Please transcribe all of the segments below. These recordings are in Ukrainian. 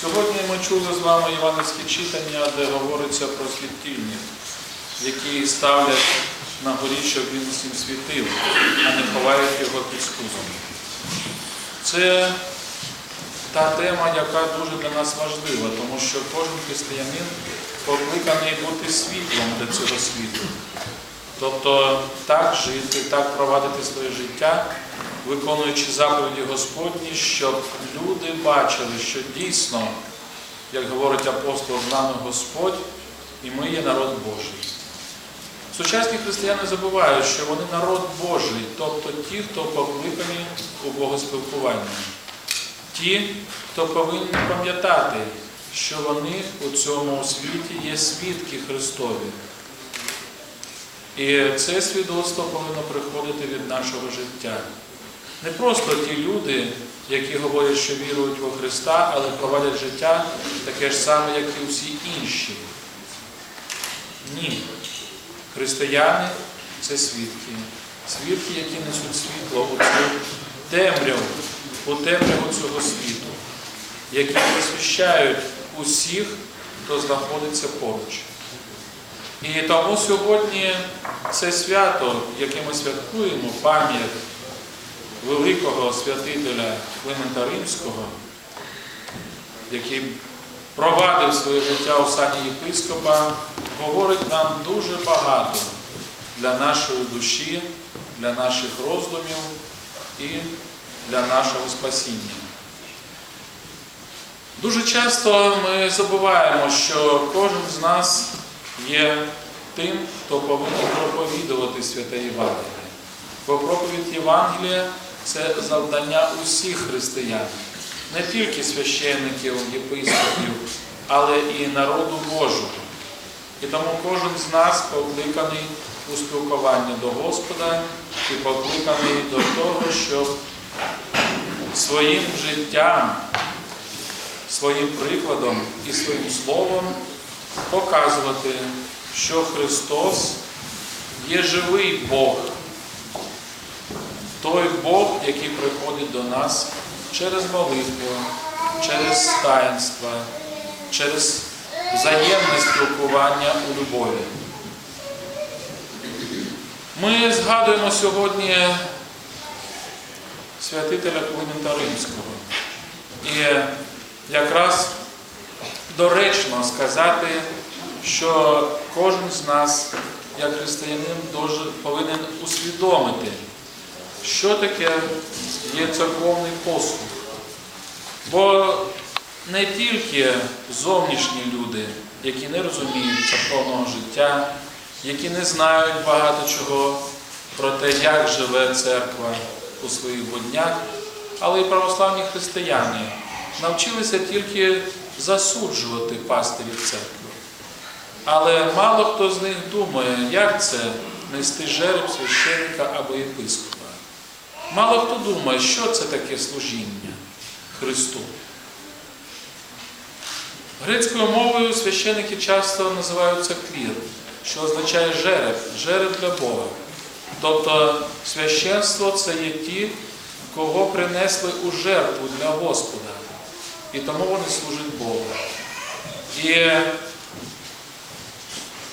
Сьогодні ми чули з вами іванівське читання, де говориться про світильник, які ставлять на горі, щоб він усім світив, а не ховають його під скузом. Це та тема, яка дуже для нас важлива, тому що кожен християнин покликаний бути світлом для цього світу. Тобто так жити, так провадити своє життя, виконуючи заповіді Господні, щоб люди бачили, що дійсно, як говорить апостол, з нами Господь, і ми є народ Божий. Сучасні християни забувають, що вони народ Божий, тобто ті, хто покликані у богоспілкуванні. Ті, хто повинні пам'ятати, що вони у цьому світі є свідки Христові. І це свідоцтво повинно приходити від нашого життя. Не просто ті люди, які говорять, що вірують во Христа, але проводять життя таке ж саме, як і всі інші. Ні. Християни це свідки. Свідки, які несуть світло у цю темряву, у темряву цього світу, які просвіщають усіх, хто знаходиться поруч. І тому сьогодні це свято, яке ми святкуємо, пам'ять великого святителя Климента Римського, який провадив своє життя у сані єпископа, говорить нам дуже багато для нашої душі, для наших роздумів і для нашого спасіння. Дуже часто ми забуваємо, що кожен з нас є тим, хто повинен проповідувати святе Євангеліє. Бо проповідь Євангелія це завдання усіх християн, не тільки священників, єпископів, але і народу Божого. І тому кожен з нас покликаний у спілкування до Господа і покликаний до того, щоб своїм життям, своїм прикладом і своїм словом показувати, що Христос є живий Бог, той Бог, який приходить до нас через молитву, через таїнство, через взаємне спілкування у любові. Ми згадуємо сьогодні святителя Климента Римського. І якраз доречно сказати, що кожен з нас, як християнин, повинен усвідомити, що таке є церковний послуг. Бо не тільки зовнішні люди, які не розуміють церковного життя, які не знають багато чого про те, як живе церква у своїх буднях, але й православні християни навчилися тільки засуджувати пастирів церкви. Але мало хто з них думає, як це нести жереб священника або єпископа. Мало хто думає, що це таке служіння Христу. Грецькою мовою священики часто називаються клір, що означає жереб, жереб для Бога. Тобто священство це є ті, кого принесли у жертву для Господа. І тому вони служать Богу. І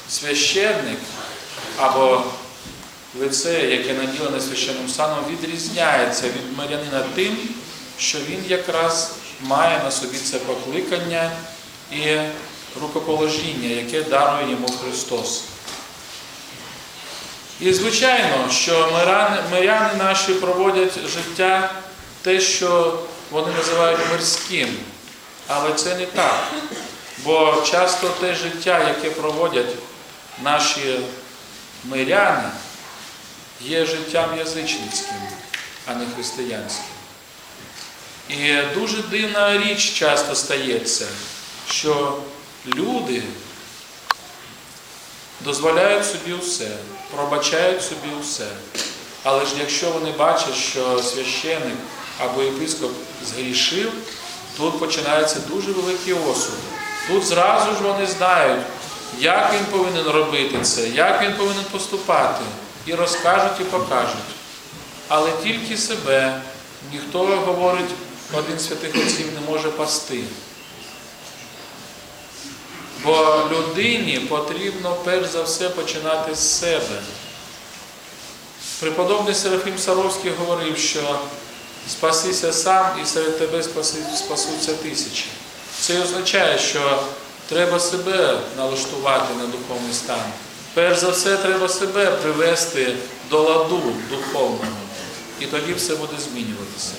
священник або лице, яке наділене священним саном, відрізняється від мирянина тим, що він якраз має на собі це покликання і рукоположіння, яке дарує йому Христос. І звичайно, що миряни, наші проводять життя те, що вони називають мирським. Але це не так. Бо часто те життя, яке проводять наші миряни, є життям язичницьким, а не християнським. І дуже дивна річ часто стається, що люди дозволяють собі все, пробачають собі все. Але ж якщо вони бачать, що священик або єпископ згрішив, тут починається дуже великий осуд. Тут зразу ж вони знають, як він повинен робити це, як він повинен поступати. І розкажуть, і покажуть. але тільки себе. Ніхто, говорить, один святих отців не може пасти. Бо людині потрібно перш за все починати з себе. Преподобний Серафім Саровський говорив, що спасися сам і серед тебе спасуться тисячі. Це означає, що треба себе налаштувати на духовний стан. Перш за все, треба себе привести до ладу духовного, і тоді все буде змінюватися.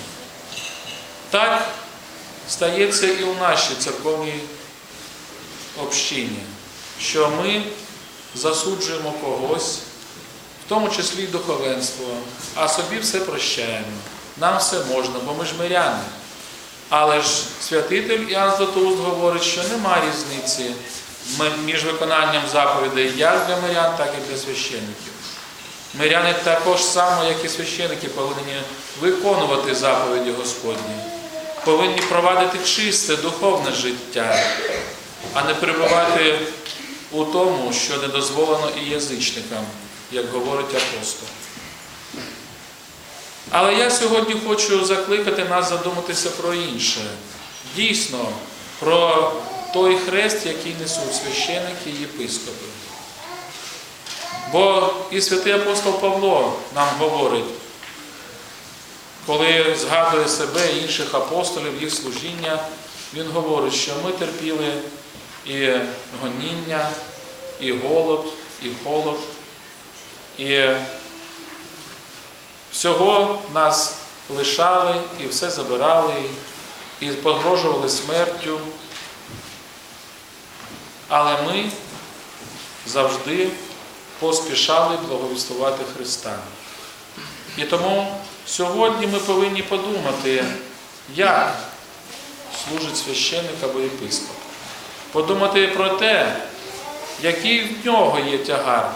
Так стається і у нашій церковній общині, що ми засуджуємо когось, в тому числі й духовенство, а собі все прощаємо. Нам все можна, бо ми ж миряни. Але ж святитель Іоанн Златоуст говорить, що нема різниці між виконанням заповідей як для мирян, так і для священників. Миряни також само, як і священники, повинні виконувати заповіді Господні, повинні провадити чисте духовне життя, а не перебувати у тому, що не дозволено і язичникам, як говорить апостол. Але я сьогодні хочу закликати нас задуматися про інше. Дійсно, про той хрест, який несуть священики і єпископи. Бо і святий апостол Павло нам говорить, коли згадує себе і інших апостолів, їх служіння, він говорить, що ми терпіли і гоніння, і голод, і холод, і всього нас лишали і все забирали, і погрожували смертю. Але ми завжди поспішали благовістувати Христа. І тому сьогодні ми повинні подумати, як служить священник або єпископ. Подумати про те, який в нього є тягар,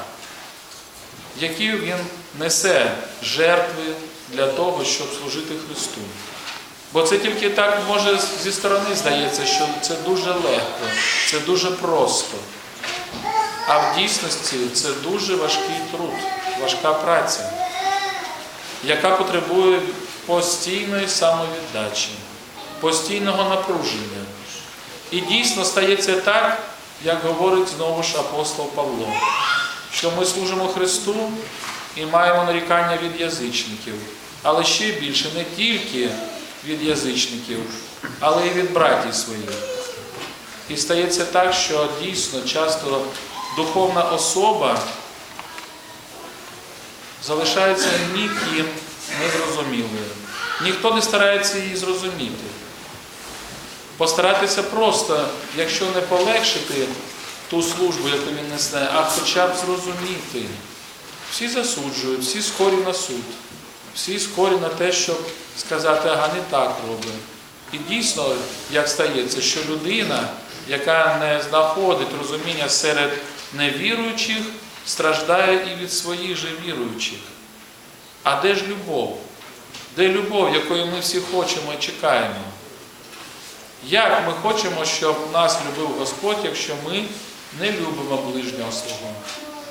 які він несе жертви для того, щоб служити Христу. Бо це тільки так може зі сторони здається, що це дуже легко, це дуже просто. А в дійсності це дуже важкий труд, важка праця, яка потребує постійної самовіддачі, постійного напруження. І дійсно стається так, як говорить знову ж апостол Павло, що ми служимо Христу і маємо нарікання від язичників, але ще більше не тільки від язичників, але й від братів своїх. І стається так, що дійсно часто духовна особа залишається ніким незрозумілою. Ніхто не старається її зрозуміти. Постаратися просто, якщо не полегшити ту службу, яку він несе, а хоча б зрозуміти. Всі засуджують, всі скорі на суд, всі скорі на те, щоб сказати, ага, не так робить. І дійсно, як стається, що людина, яка не знаходить розуміння серед невіруючих, страждає і від своїх же віруючих. А де ж любов? Де любов, якої ми всі хочемо і чекаємо? Як ми хочемо, щоб нас любив Господь, якщо ми не любимо ближнього свого?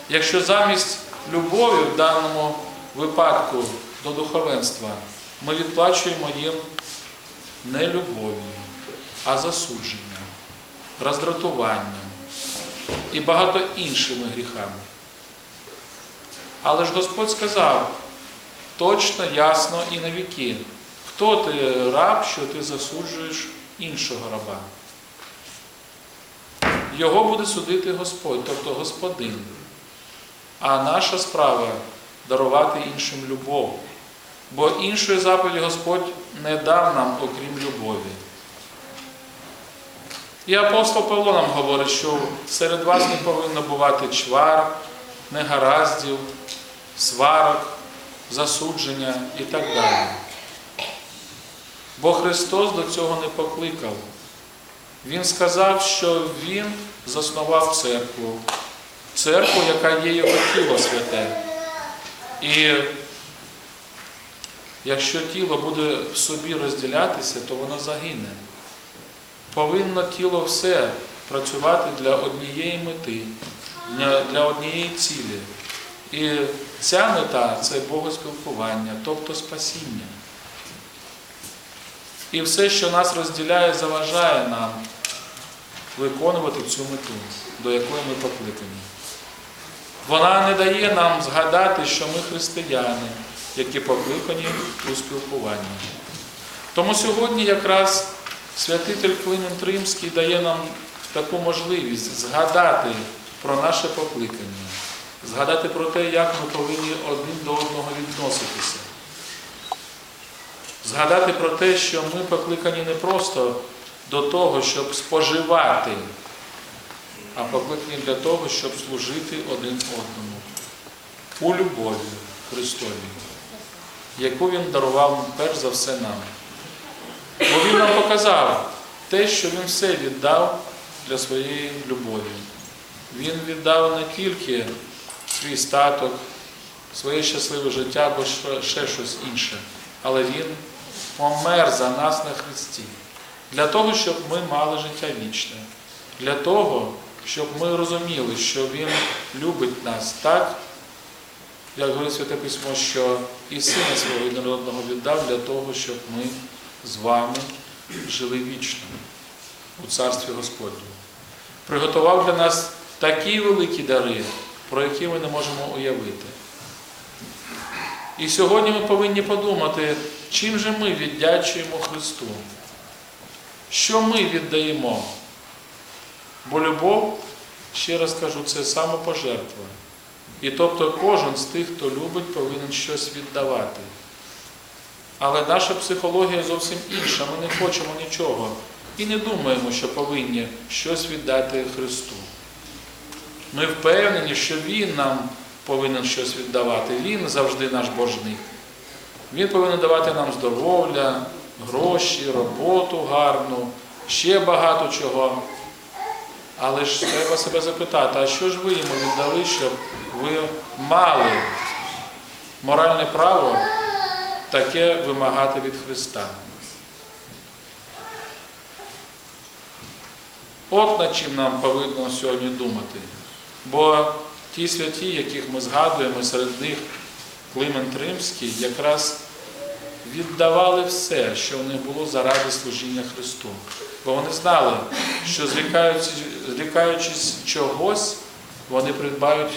Якщо замість любові в даному випадку до духовенства ми відплачуємо їм не любов'ю, а засудженням, роздратуванням і багато іншими гріхами. Але ж Господь сказав точно, ясно і на віки, хто ти раб, що ти засуджуєш іншого раба. Його буде судити Господь, тобто Господин. А наша справа дарувати іншим любов. Бо іншої заповіді Господь не дав нам, окрім любові. І апостол Павло нам говорить, що серед вас не повинно бувати чвар, негараздів, сварок, засудження і так далі. Бо Христос до цього не покликав. Він сказав, що Він заснував церкву, церкву, яка є його тіло святе. І якщо тіло буде в собі розділятися, то воно загине. Повинно тіло все працювати для однієї мети, для- однієї цілі. І ця мета це богоспілкування, тобто спасіння. І все, що нас розділяє, заважає нам виконувати цю мету, до якої ми покликані. Вона не дає нам згадати, що ми християни, які покликані у спілкуванні. Тому сьогодні якраз святитель Климент Римський дає нам таку можливість згадати про наше покликання, згадати про те, як ми повинні один до одного відноситися. Згадати про те, що ми покликані не просто до того, щоб споживати, а покликані для того, щоб служити один одному у любові Христові, яку Він дарував перш за все нам. Бо Він нам показав те, що Він все віддав для своєї любові. Він віддав не тільки свій статок, своє щасливе життя або ще щось інше, але Він помер за нас на Христі. Для того, щоб ми мали життя вічне. Для того, щоб ми розуміли, що Він любить нас так, як говорить Святе Письмо, що і Сина свого єдинородного віддав для того, щоб ми з вами жили вічно у Царстві Господньому. Приготував для нас такі великі дари, про які ми не можемо уявити. І сьогодні ми повинні подумати, чим же ми віддячуємо Христу. Що ми віддаємо? Бо любов, ще раз кажу, це самопожертва. І тобто кожен з тих, хто любить, повинен щось віддавати. Але наша психологія зовсім інша. Ми не хочемо нічого і не думаємо, що повинні щось віддати Христу. Ми впевнені, що Він нам повинен щось віддавати. Він завжди наш боржник. Він повинен давати нам здоров'я, гроші, роботу гарну, ще багато чого. Але ж треба себе запитати, а що ж ви йому віддали, щоб ви мали моральне право таке вимагати від Христа? От над чим нам повинно сьогодні думати. Бо ті святі, яких ми згадуємо, серед них Климент Римський, якраз віддавали все, що в них було заради служіння Христу. Бо вони знали, що зрікаючись, зрікаючись чогось, вони придбають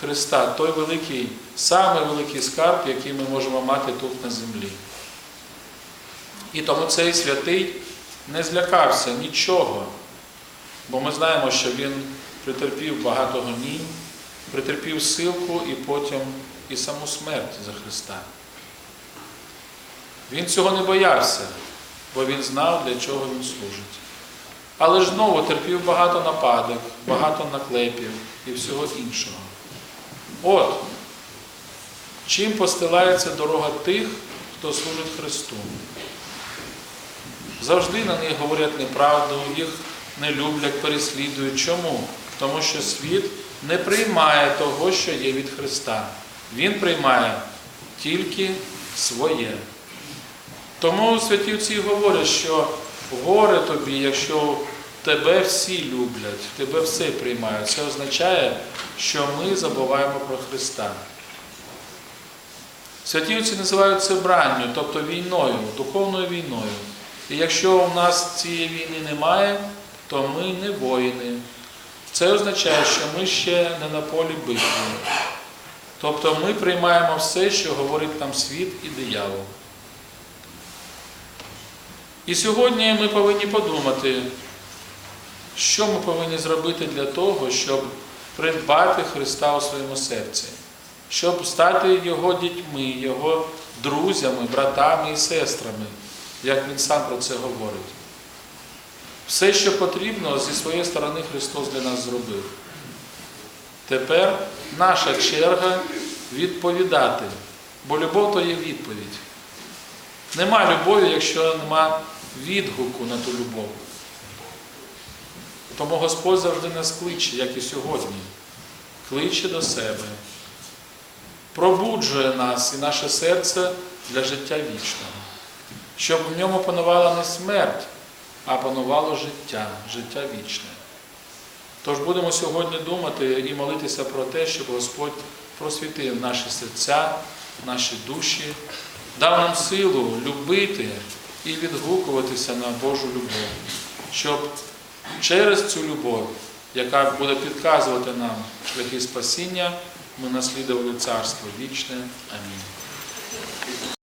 Христа, той великий, самий великий скарб, який ми можемо мати тут на землі. І тому цей святий не злякався нічого, бо ми знаємо, що він претерпів багато гонінь, претерпів силку і потім і саму смерть за Христа. Він цього не боявся, бо він знав, для чого він служить. Але ж знову терпів багато нападок, багато наклепів і всього іншого. От, чим постилається дорога тих, хто служить Христу. Завжди на них говорять неправду, їх не люблять, переслідують. Чому? Тому що світ не приймає того, що є від Христа. Він приймає тільки своє. Тому святі отці говорять, що горе тобі, якщо тебе всі люблять, тебе все приймають. Це означає, що ми забуваємо про Христа. Святі отці називають це бранню, тобто війною, духовною війною. І якщо у нас цієї війни немає, то ми не воїни. Це означає, що ми ще не на полі битви. Тобто ми приймаємо все, що говорить нам світ і диявол. І сьогодні ми повинні подумати, що ми повинні зробити для того, щоб придбати Христа у своєму серці, щоб стати Його дітьми, Його друзями, братами і сестрами, як Він сам про це говорить. Все, що потрібно, зі своєї сторони Христос для нас зробив. Тепер наша черга відповідати, бо любов то є відповідь. Нема любові, якщо нема відгуку на ту любов. Тому Господь завжди нас кличе, як і сьогодні, кличе до себе, пробуджує нас і наше серце для життя вічного, щоб в ньому панувала не смерть, а панувало життя, життя вічне. Тож будемо сьогодні думати і молитися про те, щоб Господь просвітив наші серця, наші душі, дав нам силу любити і відгукуватися на Божу любов, щоб через цю любов, яка буде підказувати нам шляхи спасіння, ми наслідували Царство вічне. Амінь.